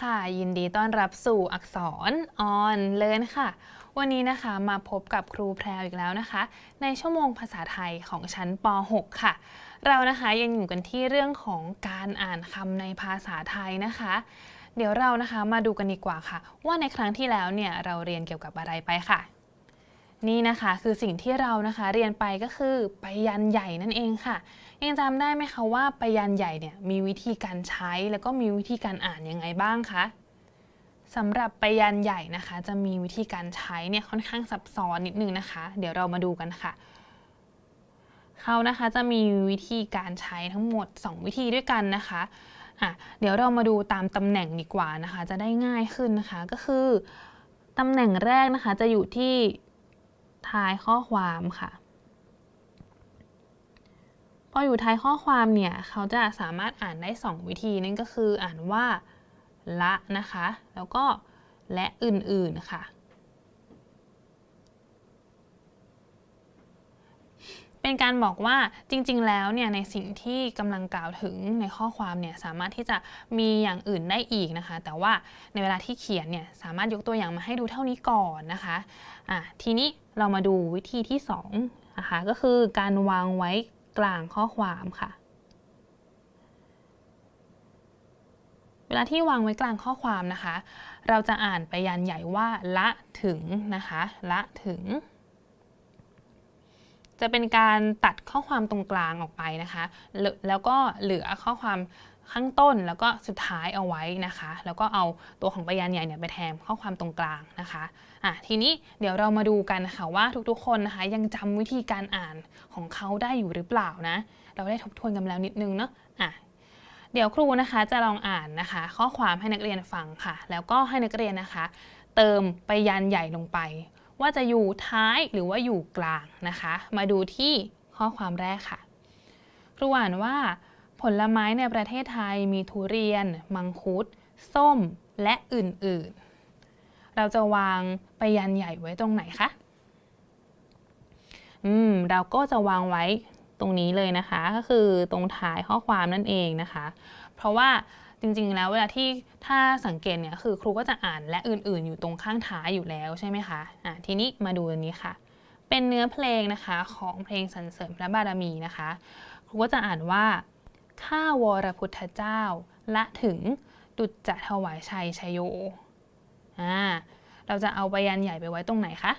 ค่ะ ยินดีต้อนรับสู่อักษรออนเลินค่ะ วันนี้นะคะมาพบกับครูแพรวอีกแล้วนะคะ ในชั่วโมงภาษาไทยของชั้นป .6 ค่ะ เรานะคะยังอยู่กันที่เรื่องของการอ่านคำในภาษาไทยนะคะ เดี๋ยวเรานะคะมาดูกันดีกว่าค่ะ ว่าในครั้งที่แล้วเนี่ยเราเรียนเกี่ยวกับอะไรไปค่ะ นี่นะคะคือสิ่งที่เรานะคะเรียนไปก็คือไปยันใหญ่นั่นเองค่ะ ยังจำได้ไหมคะว่าไปยันใหญ่เนี่ยมีวิธีการใช้แล้วก็มีวิธีการอ่านยังไงบ้างคะสำหรับไปยันใหญ่นะคะ จะมีวิธีการใช้เนี่ยค่อนข้างซับซ้อนนิดนึงนะคะ เดี๋ยวเรามาดูกันค่ะเขานะคะจะมีวิธีการใช้ทั้งหมด 2 วิธีด้วยกันนะคะอะเดี๋ยวเรามาดูตามตำแหน่งดีกว่านะคะ จะได้ง่ายขึ้นนะคะก็คือตำแหน่งแรกนะคะจะอยู่ที่ ท้ายข้อความค่ะ พออยู่ท้ายข้อความเนี่ย เขาจะสามารถอ่านได้ 2 วิธีนั่นก็คืออ่านว่า ละนะคะ แล้วก็และอื่นๆค่ะ เป็นการบอกว่าจริง ๆ แล้วเนี่ยในสิ่งที่กำลังกล่าวถึงในข้อความเนี่ยสามารถที่จะมีอย่างอื่นได้อีกนะคะ แต่ว่าในเวลาที่เขียนเนี่ยสามารถยกตัวอย่างมาให้ดูเท่านี้ก่อนนะคะอะทีนี้เรามาดูวิธีที่2นะคะก็คือการวางไว้กลางข้อความค่ะ เวลาที่วางไว้กลางข้อความนะคะ เราจะอ่านไปยันใหญ่ว่าละถึงนะคะละถึง จะเป็นการตัดข้อความตรงกลางออกไปนะคะ แล้วก็เหลือข้อความข้างต้นแล้วก็สุดท้ายเอาไว้นะคะ แล้วก็เอาตัวของไปยันใหญ่เนี่ยไปแทนข้อความตรงกลางนะคะอะทีนี้เดี๋ยวเรามาดูกันนะคะว่าทุกๆคนนะคะยังจำวิธีการอ่านของเขาได้อยู่หรือเปล่านะ เราได้ทบทวนกันแล้วนิดนึงเนาะอะเดี๋ยวครูนะคะจะลองอ่านนะคะ ข้อความให้นักเรียนฟังค่ะ แล้วก็ให้นักเรียนนะคะ เติมไปยันใหญ่ลงไป ว่าจะอยู่ท้ายหรือว่าอยู่กลางนะคะ มาดูที่ข้อความแรกค่ะครูอ่านว่า ผลไม้ในประเทศไทยมีทุเรียน มังคุด ส้ม และอื่นๆ เราจะวางไปยันใหญ่ไว้ตรงไหนคะ อืม เราก็จะวางไว้ตรงนี้เลยนะคะ ก็คือตรงท้ายข้อความนั่นเองนะคะ เพราะว่า จริงๆ แล้วเวลาที่ถ้าสังเกตเนี่ยคือครูก็จะอ่านและอื่นๆ อยู่ตรงข้างท้ายอยู่แล้วใช่ไหมคะอะทีนี้มาดูอันนี้ค่ะ เป็นเนื้อเพลงนะคะของเพลงสรรเสริญพระบารมีนะคะ ครูก็จะอ่านว่าข้าวรพุทธเจ้าละถึงดุจจะถวายชัยชยโยอ่าเราจะเอาใบยันใหญ่ไปไว้ตรงไหนคะ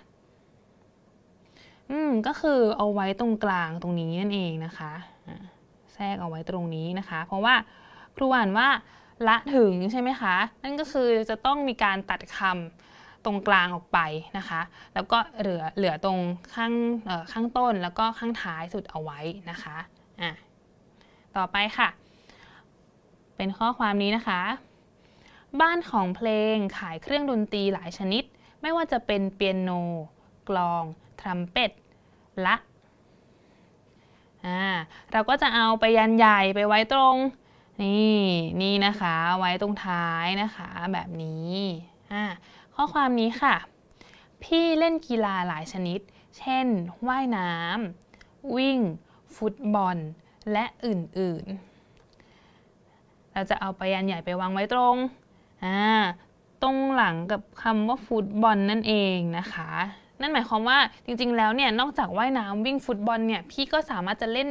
อืมก็คือเอาไว้ตรงกลางตรงนี้นั่นเองนะคะแทรกเอาไว้ตรงนี้นะคะ เพราะว่า ครูอ่านว่าละถึงใช่ไหมคะ นั่นก็คือจะต้องมีการตัดคำตรงกลางออกไปนะคะ แล้วก็เหลือเหลือตรงข้างข้างต้นแล้วก็ข้างท้ายสุดเอาไว้นะคะอะต่อไปค่ะ เป็นข้อความนี้นะคะ บ้านของเพลงขายเครื่องดนตรีหลายชนิด ไม่ว่าจะเป็นเปียโน กลอง ทรัมเป็ตละอ่าเราก็จะเอาไปยันใหญ่ไปไว้ตรง นี่นี่นะคะไว้ตรงท้ายนะคะแบบนี้อ่าข้อความนี้ค่ะ พี่เล่นกีฬาหลายชนิด เช่น ว่ายน้ำวิ่ง ฟุตบอล และอื่นๆ เราจะเอาไปยันใหญ่ไปวางไว้ตรงอ่าตรงหลังกับคำว่าฟุตบอลนั่นเองนะคะ นั่นหมายความว่าจริงๆแล้วเนี่ยนอกจากว่ายน้ำวิ่งฟุตบอลเนี่ยพี่ก็สามารถจะเล่น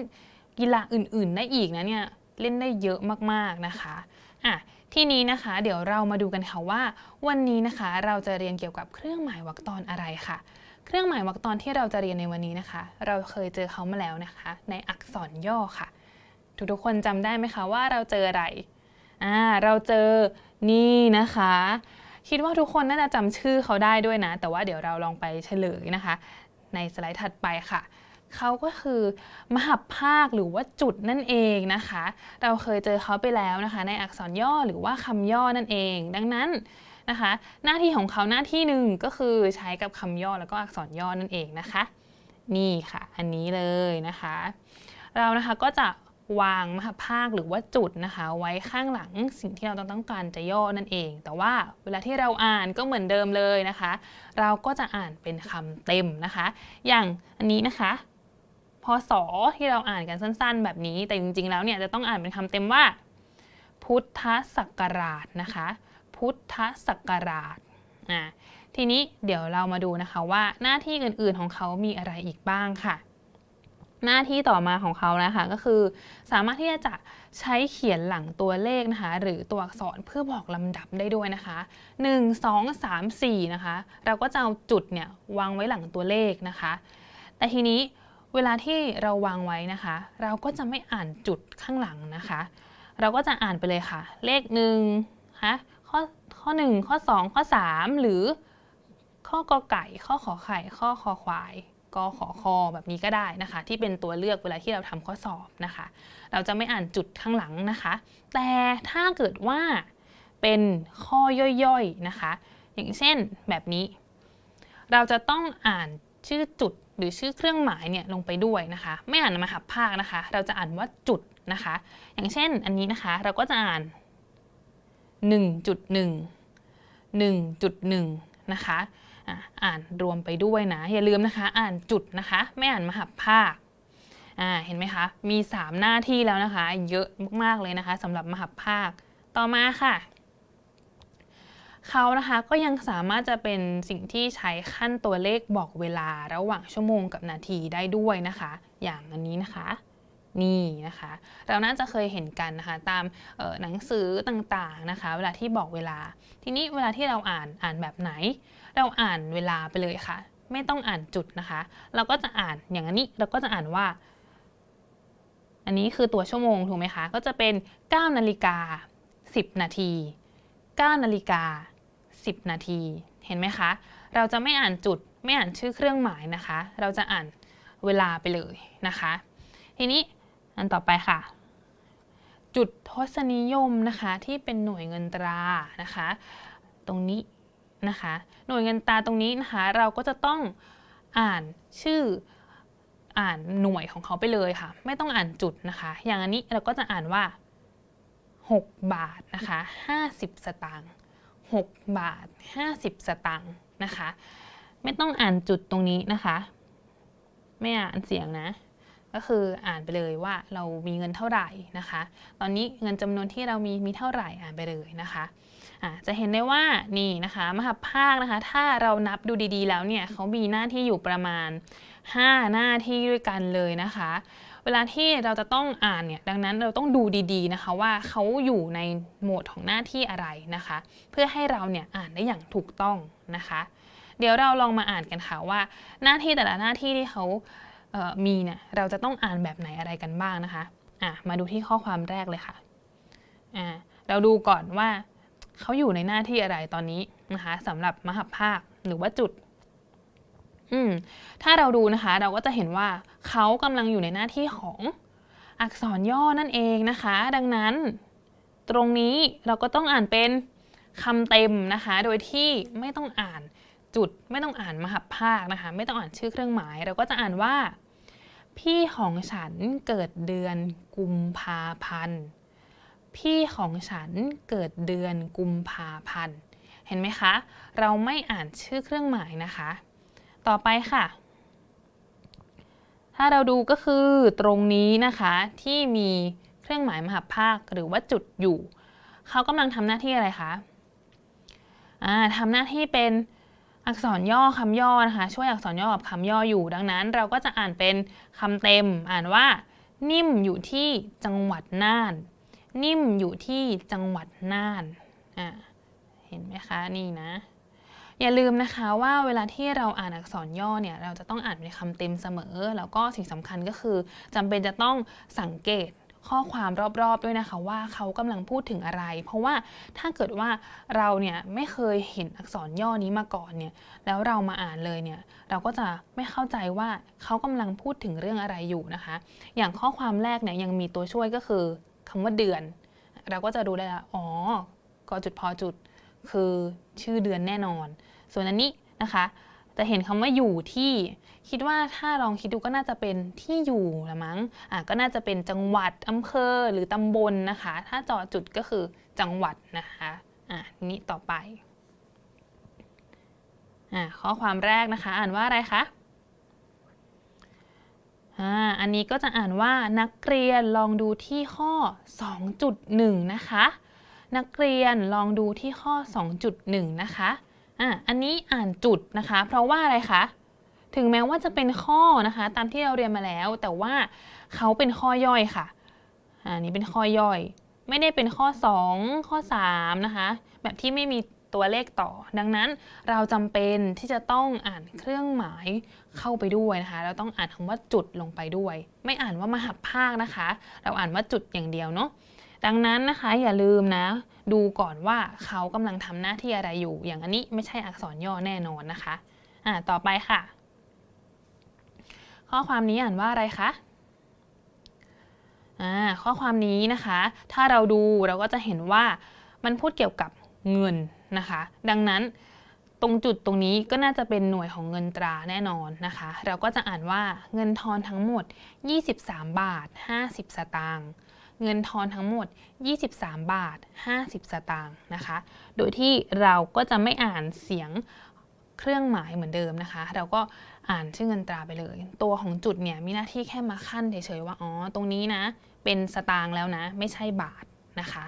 กีฬาอื่น ๆ ได้อีกนะเนี่ย เล่นได้เยอะมากๆนะคะอะทีนี้นะคะเดี๋ยวเรามาดูกันค่ะว่า วันนี้นะคะเราจะเรียนเกี่ยวกับเครื่องหมายวรรคตอนอะไรค่ะ เครื่องหมายวรรคตอนที่เราจะเรียนในวันนี้นะคะ เราเคยเจอเขามาแล้วนะคะ ในอักษรย่อค่ะ ทุกๆคนจำได้ไหมคะว่าเราเจออะไรอ่าเราเจอนี่นะคะ คิดว่าทุกคนน่าจะจำชื่อเขาได้ด้วยนะ แต่ว่าเดี๋ยวเราลองไปเฉลยนะคะ ในสไลด์ถัดไปค่ะ เขาก็คือมหภาคหรือว่าจุดนั่นเองนะคะ เราเคยเจอเขาไปแล้วนะคะ ในอักษรย่อหรือว่าคำย่อนั่นเอง ดังนั้นนะคะ หน้าที่ของเขาหน้าที่หนึ่งก็คือใช้กับคำย่อแล้วก็อักษรย่อนั่นเองนะคะ นี่ค่ะ อันนี้เลยนะคะ เรานะคะก็จะวางมหภาคหรือว่าจุดนะคะ ไว้ข้างหลังสิ่งที่เราต้องการจะย่อนั่นเอง แต่ว่าเวลาที่เราอ่านก็เหมือนเดิมเลยนะคะ เราก็จะอ่านเป็นคำเต็มนะคะ อย่างอันนี้นะคะ พศที่เราอ่านกันสั้น ๆ แบบนี้ แต่จริง ๆ แล้วเนี่ยจะต้องอ่านเป็นคำเต็มว่า พุทธศักราชนะคะ พุทธศักราชอ่าทีนี้เดี๋ยวเรามาดูนะคะว่าหน้าที่อื่น ๆ ของเขามีอะไรอีกบ้างค่ะ หน้าที่ต่อมาของเขานะคะก็คือ สามารถที่จะใช้เขียนหลังตัวเลขนะคะ หรือตัวอักษรเพื่อบอกลำดับได้ด้วยนะคะ 1 2 3 4 นะคะ เราก็จะเอาจุดเนี่ยวางไว้หลังตัวเลขนะคะ แต่ทีนี้ เวลาที่เราวางไว้นะคะ เราก็จะไม่อ่านจุดข้างหลังนะคะ เราก็จะอ่านไปเลยค่ะ เลขหนึ่งคะข้อข้อ 1 ข้อ 2 ข้อ 3 หรือข้อกอไก่ ข้อขอไข่ ข้อคอควายกอขอคอแบบนี้ก็ได้นะคะ ที่เป็นตัวเลือกเวลาที่เราทำข้อสอบนะคะ เราจะไม่อ่านจุดข้างหลังนะคะ แต่ถ้าเกิดว่าเป็นข้อย่อยๆนะคะ อย่างเช่นแบบนี้ เราจะต้องอ่านชื่อจุด หรือชื่อเครื่องหมายเนี่ยลงไปด้วยนะคะ ไม่อ่านมาหับภาคนะคะ เราจะอ่านว่าจุดนะคะ อย่างเช่นอันนี้นะคะเราก็จะอ่าน 1.1 1.1นะคะอะอ่านรวมไปด้วยนะ อย่าลืมนะคะ อ่านจุดนะคะ ไม่อ่านมหับภาคเห็นไหมคะ มี 3 หน้าที่แล้วนะคะ เยอะมากๆเลยนะคะสำหรับมหับภาค ต่อมาค่ะ เขานะคะก็ยังสามารถจะเป็นสิ่งที่ใช้ขั้นตัวเลขบอกเวลาระหว่างชั่วโมงกับนาทีได้ด้วยนะคะ อย่างอันนี้นะคะนี่นะคะ เราน่าจะเคยเห็นกันนะคะ ตามออหนังสือต่างๆนะคะ เวลาที่บอกเวลา ทีนี้เวลาที่เราอ่านอ่านแบบไหน เราอ่านเวลาไปเลยค่ะ ไม่ต้องอ่านจุดนะคะ เราก็จะอ่านอย่างนี้เราก็จะอ่านว่า อันนี้คือตัวชั่วโมงถูกไหมคะ ก็จะเป็น 9 นาฬิกา 10 นาที 9 นาฬิกา 10 นาที เห็นไหมคะ เราจะไม่อ่านจุดไม่อ่านชื่อเครื่องหมายนะคะ เราจะอ่านเวลาไปเลยนะคะ ทีนี้อันต่อไปค่ะ จุดทศนิยมนะคะที่เป็นหน่วยเงินตรานะคะ ตรงนี้นะคะ หน่วยเงินตราตรงนี้นะคะ เราก็จะต้องอ่านชื่ออ่านหน่วยของเขาไปเลยค่ะ ไม่ต้องอ่านจุดนะคะ อย่างอันนี้เราก็จะอ่านว่า 6 บาทนะคะ 50 สตางค์ 6 บาท 50 สตางค์นะคะ ไม่ต้องอ่านจุดตรงนี้นะคะ ไม่อ่านเสียงนะ ก็คืออ่านไปเลยว่าเรามีเงินเท่าไหร่นะคะ ตอนนี้เงินจำนวนที่เรามีมีเท่าไหร่อ่านไปเลยนะคะะจะเห็นได้ว่านี่นะคะมหาภาคนะคะ ถ้าเรานับดูดีๆ แล้วเนี่ยเขามีหน้าที่อยู่ประมาณ 5 หน้าที่ด้วยกันเลยนะคะ เวลาที่เราจะต้องอ่านเนี่ยดังนั้นเราต้องดูดีๆนะคะว่าเขาอยู่ในโหมดของหน้าที่อะไรนะคะ เพื่อให้เราเนี่ยอ่านได้อย่างถูกต้องนะคะ เดี๋ยวเราลองมาอ่านกันค่ะว่า หน้าที่แต่ละหน้าที่ที่เขาเมีเนี่ยเราจะต้องอ่านแบบไหนอะไรกันบ้างนะคะอะมาดูที่ข้อความแรกเลยค่ะอ่าเราดูก่อนว่าเขาอยู่ในหน้าที่อะไรตอนนี้นะคะสำหรับมหภาคหรือว่าจุด อืมถ้าเราดูนะคะเราก็จะเห็นว่าเขากำลังอยู่ในหน้าที่ของอักษรย่อนั่นเองนะคะ ดังนั้น ตรงนี้เราก็ต้องอ่านเป็นคำเต็มนะคะ โดยที่ไม่ต้องอ่านจุดไม่ต้องอ่านมหับภาคนะคะ ไม่ต้องอ่านชื่อเครื่องหมาย เราก็จะอ่านว่า พี่ของฉันเกิดเดือนกุมภาพันธ์พี่ของฉันเกิดเดือนกุมภาพันธ์เห็นไหมคะ เราไม่อ่านชื่อเครื่องหมายนะคะ ต่อไปค่ะ ถ้าเราดูก็คือตรงนี้นะคะที่มีเครื่องหมายมหาภาคหรือว่าจุดอยู่ เขากำลังทำหน้าที่อะไรคะทำหน้าที่เป็นอักษรย่อคำย่อนะคะ ช่วยอักษรย่อกับคำย่ออยู่ ดังนั้นเราก็จะอ่านเป็นคำเต็ม อ่านว่า นิ่มอยู่ที่จังหวัดน่าน นิ่มอยู่ที่จังหวัดน่านอ่าเห็นไหมคะนี่นะ อย่าลืมนะคะว่าเวลาที่เราอ่านอักษรย่อเนี่ยเราจะต้องอ่านเป็นคำเต็มเสมอ แล้วก็สิ่งสำคัญก็คือจำเป็นจะต้องสังเกตข้อความรอบๆด้วยนะคะว่าเขากำลังพูดถึงอะไร เพราะว่าถ้าเกิดว่าเราเนี่ยไม่เคยเห็นอักษรย่อนี้มาก่อนเนี่ยแล้วเรามาอ่านเลยเนี่ยเราก็จะไม่เข้าใจว่าเขากำลังพูดถึงเรื่องอะไรอยู่นะคะ อย่างข้อความแรกเนี่ยยังมีตัวช่วยก็คือคำว่าเดือน เราก็จะดูได้ละอ๋อกอจุดพอจุด คือชื่อเดือนแน่นอน ส่วนอันนี้นะคะ จะเห็นคำว่าอยู่ที่คิดว่าถ้าลองคิดดูก็น่าจะเป็นที่อยู่ละมั้งอะก็น่าจะเป็นจังหวัดอำเภอหรือตำบลนะคะ ถ้าจอจุดก็คือจังหวัดนะคะอะนี้ต่อไปอะข้อความแรกนะคะ อ่านว่าอะไรคะอ่าอันนี้ก็จะอ่านว่านักเรียนลองดูที่ข้อ 2.1 นะคะ นักเรียนลองดูที่ข้อ 2.1 นะคะอ่าอันนี้อ่านจุดนะคะ เพราะว่าอะไรคะ ถึงแม้ว่าจะเป็นข้อนะคะ ตามที่เราเรียนมาแล้ว แต่ว่าเขาเป็นข้อย่อยค่ะ อันนี้เป็นข้อย่อย ไม่ได้เป็นข้อ 2 ข้อ 3 นะคะ แบบที่ไม่มีตัวเลขต่อ ดังนั้นเราจำเป็นที่จะต้องอ่านเครื่องหมายเข้าไปด้วยนะคะ เราต้องอ่านคำว่าจุดลงไปด้วย ไม่อ่านว่ามหับภาคนะคะ เราอ่านว่าจุดอย่างเดียวเนาะ ดังนั้นนะคะอย่าลืมนะ ดูก่อนว่าเขากำลังทำหน้าที่อะไรอยู่ อย่างอันนี้ไม่ใช่อักษรย่อแน่นอนนะคะอ่าต่อไปค่ะ ข้อความนี้อ่านว่าอะไรคะอ่าข้อความนี้นะคะ ถ้าเราดูเราก็จะเห็นว่ามันพูดเกี่ยวกับเงินนะคะ ดังนั้นตรงจุดตรงนี้ก็น่าจะเป็นหน่วยของเงินตราแน่นอนนะคะ เราก็จะอ่านว่าเงินทอนทั้งหมด 23 บาท 50 สตางค์ เงินทอนทั้งหมด 23 บาท 50 สตางค์นะคะ โดยที่เราก็จะไม่อ่านเสียงเครื่องหมายเหมือนเดิมนะคะ เราก็อ่านชื่อเงินตราไปเลย ตัวของจุดเนี่ยมีหน้าที่แค่มาขั้นเฉยๆว่า อ๋อ ตรงนี้นะ เป็นสตางค์แล้วนะ ไม่ใช่บาทนะคะ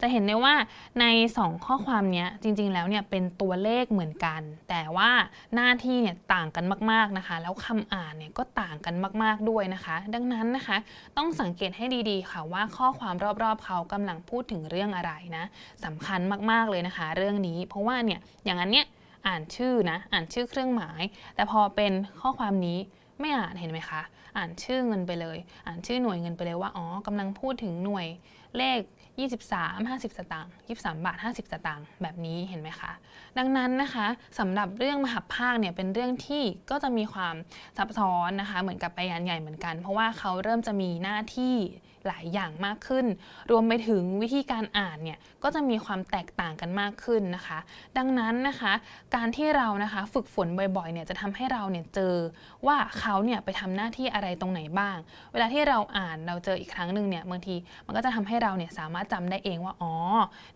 จะเห็นได้ว่าใน 2 ข้อความนี้จริง ๆ แล้วเนี่ยเป็นตัวเลขเหมือนกัน แต่ว่าหน้าที่เนี่ยต่างกันมากๆนะคะ แล้วคำอ่านเนี่ยก็ต่างกันมากๆด้วยนะคะ ดังนั้นนะคะ ต้องสังเกตให้ดีๆค่ะว่าข้อความรอบๆ เขากำลังพูดถึงเรื่องอะไรนะสำคัญมากๆเลยนะคะ เรื่องนี้ เพราะว่าเนี่ยอย่างนั้นเนี่ยอ่านชื่อนะอ่านชื่อเครื่องหมาย แต่พอเป็นข้อความนี้ไม่อ่านเห็นไหมคะ อ่านชื่อเงินไปเลย อ่านชื่อหน่วยเงินไปเลยว่าอ๋อกำลังพูดถึงหน่วยเลข 23 50 สตางค์23 บาท 50 สตางค์แบบนี้เห็นไหมคะ ดังนั้นนะคะสำหรับเรื่องมหาภาคเนี่ยเป็นเรื่องที่ก็จะมีความซับซ้อนนะคะ เหมือนกับไปยานใหญ่เหมือนกัน เพราะว่าเขาเริ่มจะมีหน้าที่ หลายอย่างมากขึ้น รวมไปถึงวิธีการอ่านเนี่ยก็จะมีความแตกต่างกันมากขึ้นนะคะ ดังนั้นนะคะ การที่เรานะคะฝึกฝนบ่อยๆเนี่ยจะทำให้เราเนี่ยเจอว่าเขาเนี่ยไปทำหน้าที่อะไรตรงไหนบ้าง เวลาที่เราอ่านเราเจออีกครั้งหนึ่งเนี่ยบางทีมันก็จะทำให้เราเนี่ยสามารถจำได้เองว่าอ๋อ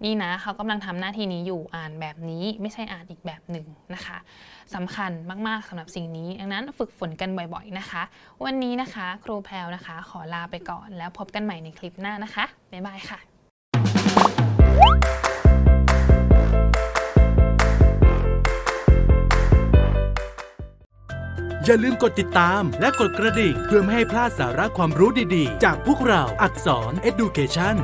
นี่นะเขากำลังทำหน้าที่นี้อยู่อ่านแบบนี้ไม่ใช่อ่านอีกแบบหนึ่งนะคะสำคัญมากๆสำหรับสิ่งนี้ดังนั้นฝึกฝนกันบ่อยๆนะคะ วันนี้นะคะ ครูแพลวนะคะ ขอลาไปก่อนแล้วพบกันกันใหม่ในคลิปหน้านะคะ บ๊ายบายค่ะอย่าลืมกดติดตามและกดกระดิ่งเพื่อไม่ให้พลาดสาระความรู้ดีๆ จากพวกเราอักษร Education